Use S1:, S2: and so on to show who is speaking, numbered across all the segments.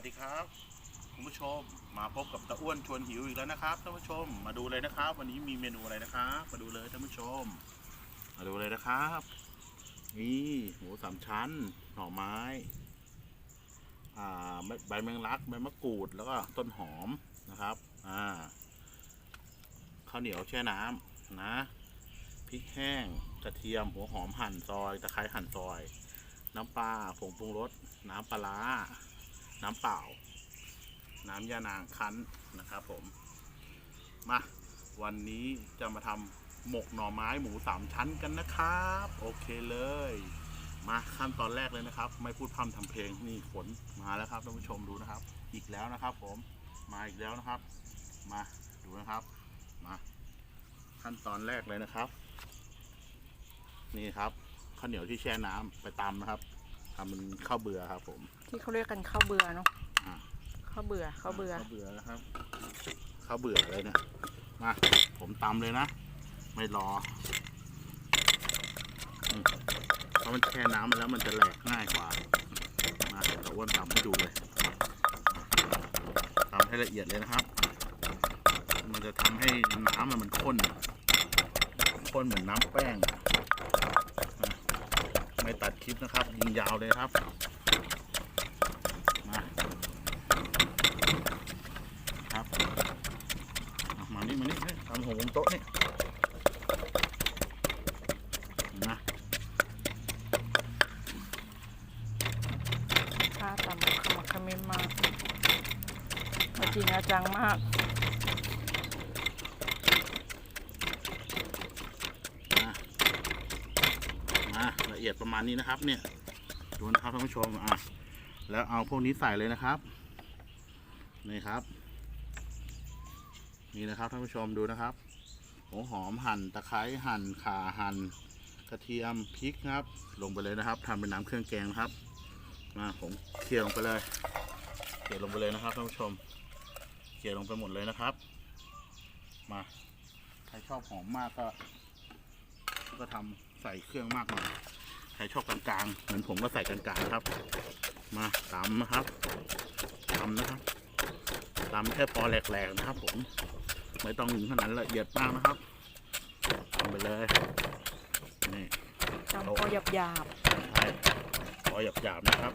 S1: วัสดีครับคุณผู้ชมมาพบกับตะอ้วนชวนหิวอีกแล้วนะครับท่านผู้ชม มาดูเลยนะครับ วันนี้มีเมนูอะไรนะครับมาดูเลยท่านผู้ชม มาดูเลยนะครับนี่หมูสามชั้นหน่อไม้อ่าใบแมงลักใบมะกรูดแล้วก็ต้นหอมนะครับอ่าข้าวเหนียวแช่น้ำนะพริกแห้งกระเทียมหัวหอมหั่นซอยตะไคร้หั่นซอย น้ำปลาผงปรุงรสน้ำปลาร้า น้ำเปล่า น้ำยานางคั้นนะครับผม มา วันนี้จะมาทำหมกหน่อไม้หมูสามชั้นกันนะครับ โอเคเลย มาขั้นตอนแรกเลยนะครับ ไม่พูดพร่ำทำเพลงนี่ฝนมาแล้วครับท่านผู้ชมดูนะครับ อีกแล้วนะครับ ผมมาอีกแล้วนะครับ มาดูนะครับมาขั้นตอนแรกเลยนะครับ นี่ครับข้าวเหนียวที่แช่น้ำไปตำนะครับ ทำเป็นข้าวเบื่อครับ ผม
S2: ที่เขาเรียกกันข้าวเบื่อเนาะ
S1: อ่า
S2: ข้าวเบื่อข้าวเบื่อ
S1: ข้าวเบื่อนะครับข้าวเบื่อเลยนะมาผมตำเลยนะ ไม่รออืมเพราะมันแช่น้ำมาแล้วมันจะแหลกง่ายกว่ามาตะอ้วนตำให้ดูเลยตำให้ละเอียดเลยนะครับ มันจะทำให้น้ำมันข้นข้นเหมือนน้ำแป้งอะมา ไม่ตัดคลิปนะครับ ยิงยาวเลยครับมาครับมานี่มานี่เฮ้ยทำหัวมุมโต๊ะนี่นะ
S2: ข้าตำขมักขม้นมากจริงอาจังมาก
S1: มามาละเอียด ประมาณนี้นะครับ เนี่ยดูนะครับท่านผู้ชมอะแล้วเอาพวกนี้ใส่เลยนะครับนี่ครับนี่นะครับท่านผู้ชมดูนะครับหัวหอมหั่นตะไคร้หั่นข่าหั่นกระเทียมพริกนะครับ ลงไปเลยนะครับทำเป็นน้ำเครื่องแกงครับมาผมเคี่ยวลงไปเลยเคี่ยวลงไปเลยนะครับท่านผู้ชมเคี่ยวลงไปหมดเลยนะครับ มาใครชอบหอมมากก็ก็ทำใส่เครื่องมากหน่อย รชอบกลางๆเหมือนผมก็ใส่กลางๆนะครับ มาตำนะครับตำนะครับตำแค่พอแหลกๆนะครับ ผม ไม่ต้องถึงขนาดละเอียดมากนะครับทำไปเลยนี่
S2: ตำพอหยาบหยาบ
S1: ใช่พอหยาบๆนะครับ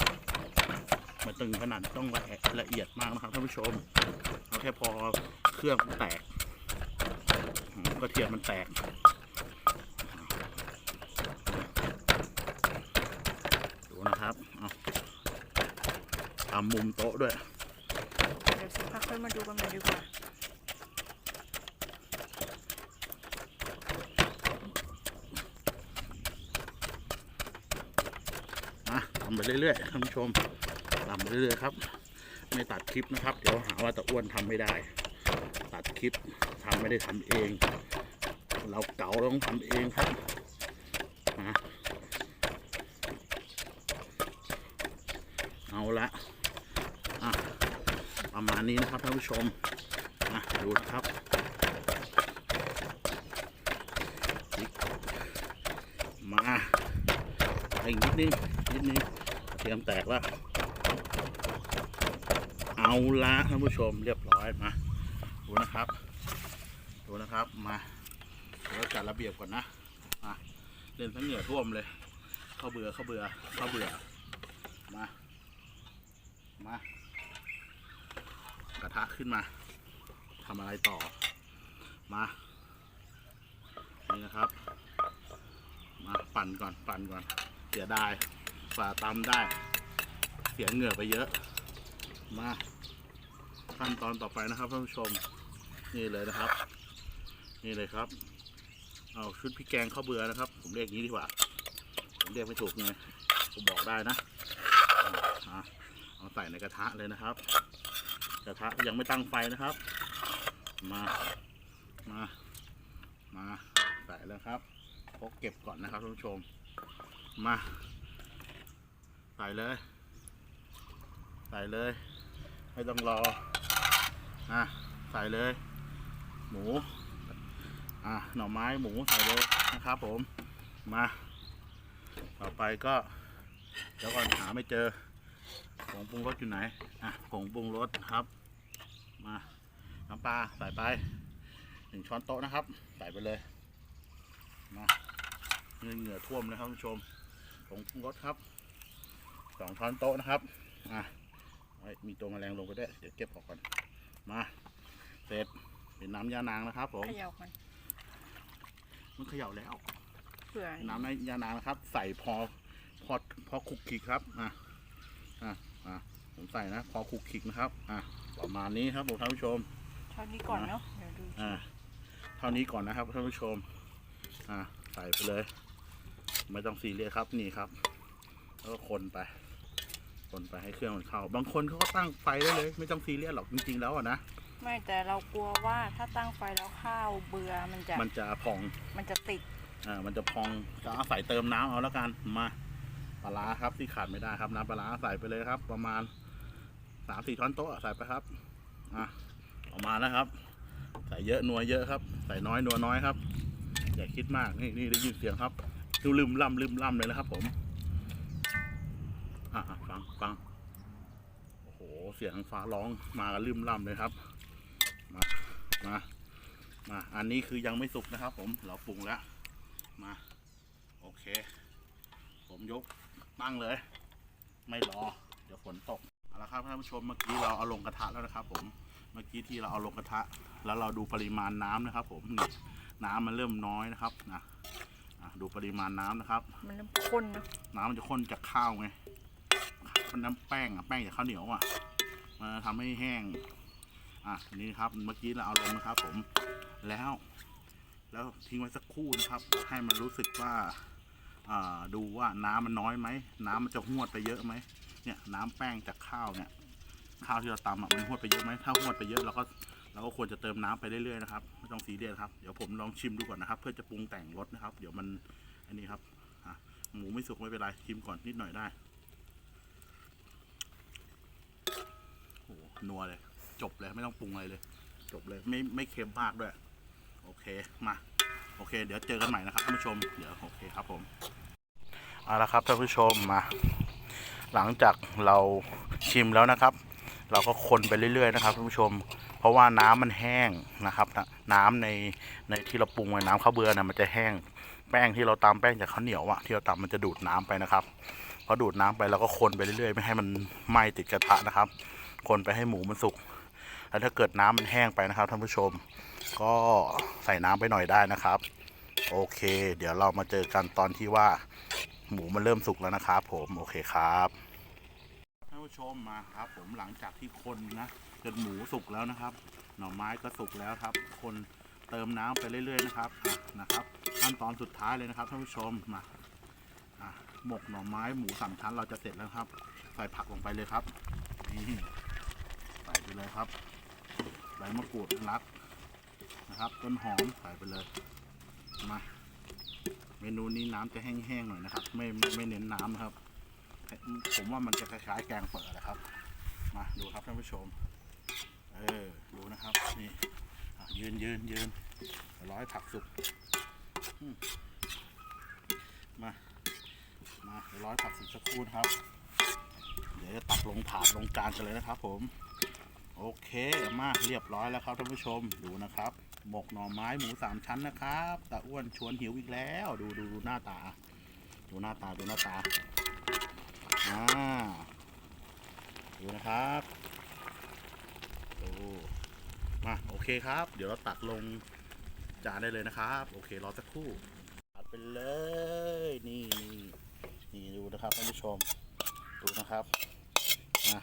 S1: ไม่ต้องถึงขนาดต้องละละเอียดมากนะครับท่านผู้ชมเอาแค่พอเครื่องมันแตกอืมกระเทียมมันแตก ดู นะครับเอาทำมุมโต๊ะด้วย
S2: ๆเดี๋ยวสักพักค่อยมาดูกันใหม่ดีกว่า
S1: อะทำไปเรื่อยๆท่านผู้ชมทำไปเรื่อยๆครับ ไม่ตัดคลิปนะครับ เดี๋ยวหาว่าตะอ้วนทำไม่ได้ ตัดคลิปทำไม่ได้ทำเอง เราเก๋าเราต้องทำเองครับนะเอา ละอะประมาณนี้นะครับท่านผู้ชมนะดูนะครับมาอีกนิดนึงนิดนึงเตรียมแตกแล้วเอาละท่านผู้ชมเรียบร้อยมาดูนะครับดูนะครับมาเดี๋ยวจัดระเบียบก่อนนะมาเล่นทั้งเหงื่อท่วมเลยเข้าเบื่อเข้าเบื่อเข้าเบื่อมา มากระทะขึ้นมาทำอะไรต่อมานี่นะครับ มาปั่นก่อนปั่นก่อน เสียดายฝ่าตำได้ เสียเหงื่อไปเยอะ มาขั้นตอนต่อไปนะครับท่านผู้ชมนี่เลยนะครับ นี่เลยครับ เอาชุดพริกแกงข้าวเบื่อนะครับ ผมเรียกนี้ดีกว่า ผมเรียกไม่ถูกไงผมบอกได้นะ ใส่ในกระทะเลยนะครับ กระทะยังไม่ตั้งไฟนะครับ มามามาใส่แล้วครับพกเก็บก่อนนะครับท่านผู้ชม มาใส่เลย ใส่เลย ไม่ต้องรออะใส่เลย หมูอะหน่อไม้หมูใส่เลยนะครับผมมา ต่อไปก็เดี๋ยวก่อนหาไม่เจอ ผงปรุงรสอยู่ไหน อะผงปรุงรสครับ มา น้ำปลาใส่ไปหนึ่งช้อนโต๊ะนะครับ ใส่ไปเลย มาเหงื่อเหงื่อท่วมเลยครับคุณผู้ชมผงปรุงรสครับสองช้อนโต๊ะนะครับ อะไว้มีตัวแมลงลงไปด้วย เดี๋ยวเก็บออกก่อน มา เสร็จ เป็นน้ำยานางนะครับผม
S2: เขย่ามัน
S1: มันเขย่าแล้ว
S2: เผื่อ
S1: น้ำในยานางนะครับ ใส่พอ พอ พอคลุกคลิกครับ อะ อะอะผมใส่นะ พอคลุกคลิกนะครับ อะประมาณนี้ครับผมท่านผู้ชม
S2: เท่านี้ก่อนเนาะเดี๋ยวดู
S1: อ่าเท่านี้ก่อนนะครับท่านผู้ชม อ่าใส่ไปเลย ไม่ต้องซีเรียสครับนี่ครับ แล้วก็คนไป คนไปให้เครื่องมันเข้า บางคนเขาก็ตั้งไฟได้เลย ไม่ต้องซีเรียสหรอกจริงๆแล้วอะนะ
S2: ไม่แต่เรากลัวว่าถ้าตั้งไฟแล้วข้าวเบื่อมันจะ
S1: มันจะพอง
S2: มันจะติด
S1: อ่ามันจะพองก็อาศัยเติมน้ำเอาแล้วกันมา ปลาครับที่ขาดไม่ได้ครับน้ำปลาใส่ไปเลยครับ ประมาณสามสี่ช้อนโต๊ะใส่ไปครับอะออกมาแล้วครับ ใส่เยอะนัวเยอะครับ ใส่น้อยนัวน้อยครับ อย่าคิดมากนี่นี่ได้ยินเสียงครับดูลืมล่ำลืมล่ำเลยนะครับ ผมอะอะฟังฟังโอ้โหเสียงฟ้าร้องมากันลืมล่ำเลยครับ มามามาอันนี้คือยังไม่สุกนะครับ ผมเราปรุงแล้วมาโอเค ผมยก ตั้งเลย ไม่รอ เดี๋ยวฝนตกเอาละครับท่านผู้ชมเมื่อกี้เราเอาลงกระทะแล้วนะครับผมเมื่อกี้ที่เราเอาลงกระทะ แล้วเราดูปริมาณน้ำนะครับ ผมนี่น้ำมันเริ่มน้อยนะครับนะอะดูปริมาณน้ำนะครับ
S2: มันเริ่มข้นเนอะ
S1: น้ำมันจะข้นจากข้าวไงมันน้ำแป้งอะแป้งจากข้าวเหนียวอะมันทำให้แห้งอะอันนี้นะครับเมื่อกี้เราเอาลงนะครับ ผมแล้ว แล้วทิ้งไว้สักครู่นะครับ ให้มันรู้สึกว่าอ่า ดูว่าน้ำมันน้อยไหมน้ำมันจะหวดไปเยอะไหมเนี่ยน้ำแป้งจากข้าวเนี่ย ข้าวที่เราตำอะมันหวดไปเยอะไหมถ้าหวดไปเยอะเราก็เราก็ควรจะเติมน้ำไปเรื่อยๆนะครับไม่ต้องซีเรียสครับเดี๋ยวผมลองชิมดูก่อนนะครับ เพื่อจะปรุงแต่งรสนะครับ เดี๋ยวมันอันนี้ครับหมูไม่สุกไม่เป็นไรชิมก่อนนิดหน่อยได้โอ้โหนัวเลย จบเลยไม่ต้องปรุงอะไรเลย จบเลยไม่ไม่เค็มมากด้วย โอเคมา โอเค เดี๋ยวเจอกันใหม่นะครับท่านผู้ชม เดี๋ยวโอเคครับผมเอาละครับท่านผู้ชมมา หลังจากเราชิมแล้วนะครับ เราก็คนไปเรื่อยๆนะครับท่านผู้ชม เพราะว่าน้ำมันแห้งนะครับนะน้ำในในที่เราปรุงไว้น้ำข้าวเบื่อนะมันจะแห้งแป้งที่เราตำแป้งจากข้าวเหนียวอะที่เราตำมันจะดูดน้ำไปนะครับพอดูดน้ำไปเราก็คนไปเรื่อยๆ ไม่ให้มันไหม้ติดกระทะนะครับ คนไปให้หมูมันสุก แล้วถ้าเกิดน้ำมันแห้งไปนะครับท่านผู้ชม ก็ใส่น้ำไปหน่อยได้นะครับ โอเค เดี๋ยวเรามาเจอกันตอนที่ว่าหมูมันเริ่มสุกแล้วนะครับ ผมโอเคครับท่านผู้ชมมาครับ ผมหลังจากที่คนนะจนหมูสุกแล้วนะครับ หน่อไม้ก็สุกแล้วครับ คนเติมน้ำไปเรื่อยๆนะครับนะครับขั้นตอนสุดท้ายเลยนะครับท่านผู้ชมมาหมกหน่อไม้หมูสามชั้นเราจะเสร็จแล้วครับ ใส่ผักลงไปเลยครับนี่ใส่ไปเลยครับ ใบมะกรูดรักนะครับ ต้นหอมใส่ไปเลยมาเมนูนี้น้ำจะแห้งๆหน่อยนะครับ ไม่ไม่เน้นน้ำนะครับ ผมว่ามันจะคล้ายๆแกงเปิดนะครับ มาดูครับท่านผู้ชม เออดูนะครับนี่ยืนยืนยืนร้อยผักสุกมามาร้อยผักสุกสักครู่นครับ เดี๋ยวจะตักลงถาดลงจานกันเลยนะครับผม โอเคมาเรียบร้อยแล้วครับท่านผู้ชมดูนะครับ หมกหน่อไม้หมูสามชั้นนะครับตาอ้วนชวนหิวอีกแล้ว ดูดูดูหน้าตา ดูหน้าตาดูหน้าตาอ่าดูนะครับโอ้มาโอเคครับ เดี๋ยวเราตักลงจานได้เลยนะครับ โอเครอสักครู่ตัดไปเลยนี่นี่นี่ดูนะครับท่านผู้ชมดูนะครับมา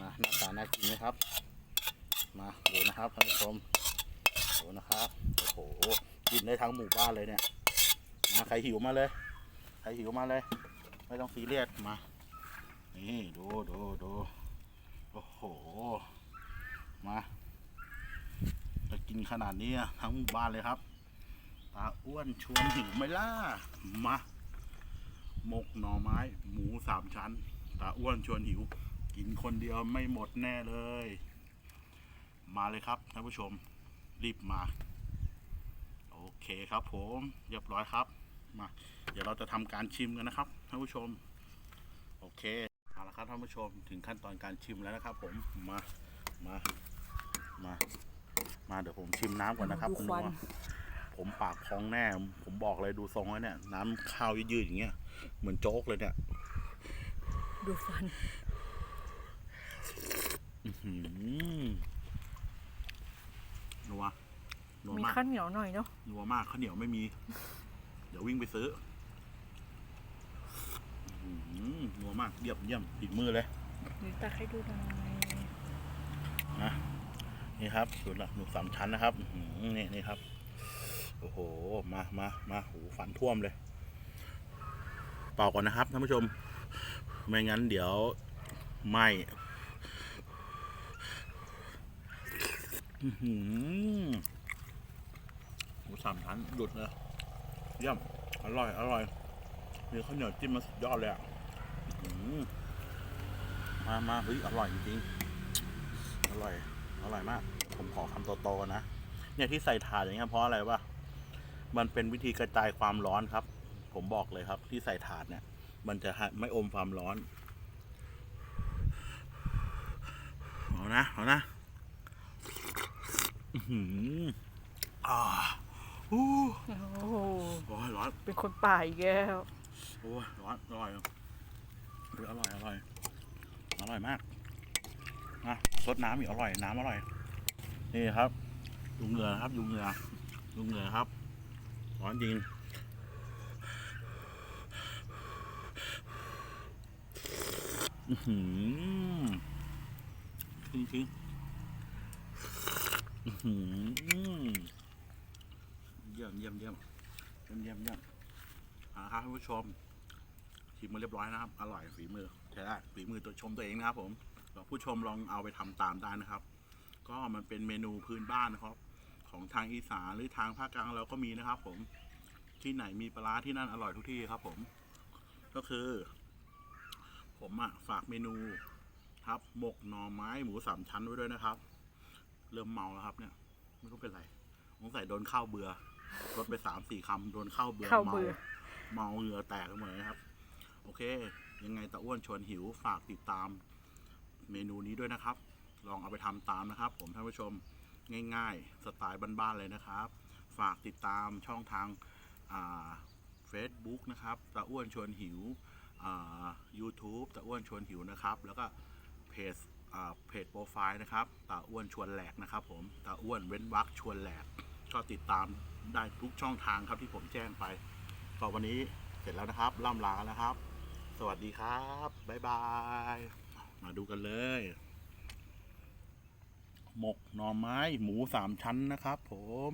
S1: มาหน้าตาน่ากินไหมครับ มาดูนะครับท่านผู้ชมดูนะครับโอ้โหกินได้ทั้งหมู่บ้านเลยเนี่ยมาใครหิวมาเลยใครหิวมาเลย ไม่ต้องซีเรียสมา นี่ดูดูดูโอ้โหมาจะกินขนาดนี้ทั้งหมู่บ้านเลยครับตาอ้วนชวนหิวไหมล่ะมาหมกหน่อไม้ หมูสามชั้น ตาอ้วนชวนหิว กินคนเดียวไม่หมดแน่เลย มาเลยครับท่านผู้ชมรีบมา โอเคครับผมเรียบร้อยครับมาเดี๋ยวเราจะทำการชิมกันนะครับท่านผู้ชม โอเคเอาละครับครับท่านผู้ชมถึงขั้นตอนการชิมแล้วนะครับ ผมมามามามาเดี๋ยวผมชิมน้ำก่อนนะครับ
S2: ดู
S1: คุณ
S2: ควัน
S1: นัวผมปากพองแน่ ผมบอกเลยดูทรงแล้วเนี่ย น้ำข้าวยืดๆอย่างเงี้ยเหมือนโจ๊กเลยเนี่ย
S2: ดูฟัน
S1: หืมนัวนัว
S2: มี
S1: มาก
S2: ข้าวเหนียวหน่อยเนาะ
S1: นัวมากข้าวเหนียวไม่มี เดี๋ยววิ่งไปซื้ออื้อหือนัวมากเยี่ยมเยี่ยมติดมือเลย
S2: นี่ตักให้ดูหน่อย
S1: นะนี่ครับสูตรละหนูสามชั้นนะครับอื้อหือนี่นี่ครับ โอ้โห มามามาหูฟันท่วมเลย เป่าก่อนนะครับท่านผู้ชม ไม่งั้นเดี๋ยวไหมอื้อหือห มูสามชั้นหยุดเลยเยี่ยม อร่อย อร่อย มีข้าวเหนียวจิ้มมาสุดยอดเลยอะอื้อหือมามาเฮ้ย อร่อยจริงๆอร่อย อร่อยมาก ผมขอคำโตๆนะ เนี่ยที่ใส่ถาดอย่างเงี้ยเพราะอะไรวะ มันเป็นวิธีกระจายความร้อนครับ ผมบอกเลยครับ ที่ใส่ถาดเนี่ย มันจะไม่อมความร้อน เอานะ เอานะ อื้อ หืออ่าอู้
S2: โอ้โห
S1: โอ้ยร้อน
S2: เป็นคนป่าอีกแล้ว
S1: โอ้ยร้อนอร่อยเฮ้ยอร่อยอร่อยอร่อยมากนะซดน้ำอีกอร่อยน้ำอร่อย นี่ครับดูเหงื่อครับดูเหงื่อดูเหงื่อครับร้อนจริงอื้อหือจริงจริงๆอื้อหือเยี่ยมเยี่ยมเยี่ยมเยี่ยมเยี่ยมเยี่ยมเอาละครับท่านผู้ชมชิมมาเรียบร้อยนะครับ อร่อยฝีมือใช่ได้ฝีมือตัวชมตัวเองนะครับ ผมผู้ชมลองเอาไปทำตามได้นะครับ ก็มันเป็นเมนูพื้นบ้านนะครับ ของทางอีสานหรือทางภาคกลางเราก็มีนะครับ ผมที่ไหนมีปลาร้าที่นั่นอร่อยทุกที่ครับ ผม ก็คือ ผมอะฝากเมนูครับหมกหน่อไม้หมูสามชั้นไว้ด้วยนะครับ เริ่มเมาแล้วครับเนี่ย ไม่รู้เป็นไรสงสัยโดนข้าวเบื่อ ลดไปสามสี่คำโดนข้าวเบื่อ
S2: ข้าวเบื่อ
S1: เมาเหงื่อแตกกันหมดเลยนะครับ โอเค ยังไงตะอ้วนชวนหิวฝากติดตามเมนูนี้ด้วยนะครับ ลองเอาไปทำตามนะครับ ผมท่านผู้ชมง่ายๆ สไตล์บ้านๆเลยนะครับ ฝากติดตามช่องทางเฟซบุ๊กนะครับตะอ้วนชวนหิวอ่า YouTube ตะอ้วนชวนหิวนะครับ แล้วก็เพจอ่าเพจโปรไฟล์นะครับตาอ้วนชวนแหลกนะครับ ผมตาอ้วนเว้นวักชวนแหลกก็ติดตาม ได้ทุกช่องทางครับที่ผมแจ้งไปก็วันนี้เสร็จแล้วนะครับล่ำลาแล้วครับ สวัสดีครับบ๊ายบาย มาดูกันเลย หมกหน่อไม้หมูสามชั้นนะครับผม